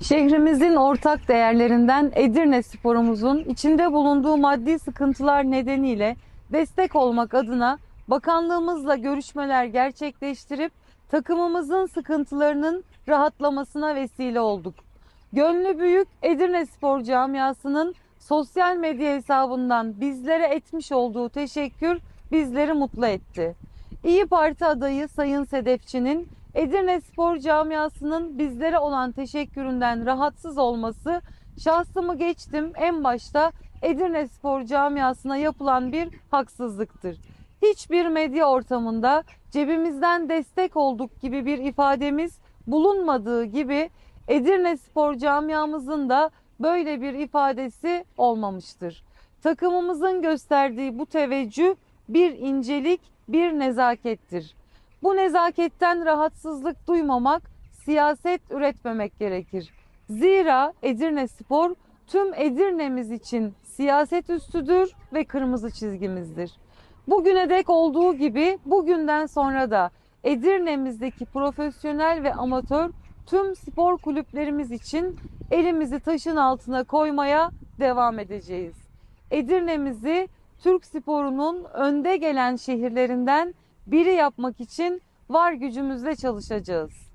Şehrimizin ortak değerlerinden Edirne sporumuzun içinde bulunduğu maddi sıkıntılar nedeniyle destek olmak adına bakanlığımızla görüşmeler gerçekleştirip takımımızın sıkıntılarının rahatlamasına vesile olduk. Gönlü büyük Edirne Spor Camiası'nın sosyal medya hesabından bizlere etmiş olduğu teşekkür bizleri mutlu etti. İyi Parti adayı Sayın Sedefçi'nin Edirne Spor Camiası'nın bizlere olan teşekküründen rahatsız olması şahsımı geçtim en başta Edirne Spor Camiası'na yapılan bir haksızlıktır. Hiçbir medya ortamında cebimizden destek olduk gibi bir ifademiz bulunmadığı gibi Edirne Spor Camiamızın da böyle bir ifadesi olmamıştır. Takımımızın gösterdiği bu teveccüh bir incelik, bir nezakettir. Bu nezaketten rahatsızlık duymamak, siyaset üretmemek gerekir. Zira Edirne Spor tüm Edirne'miz için siyaset üstüdür ve kırmızı çizgimizdir. Bugüne dek olduğu gibi bugünden sonra da Edirne'mizdeki profesyonel ve amatör tüm spor kulüplerimiz için elimizi taşın altına koymaya devam edeceğiz. Edirne'mizi Türk sporunun önde gelen şehirlerinden biri yapmak için var gücümüzle çalışacağız.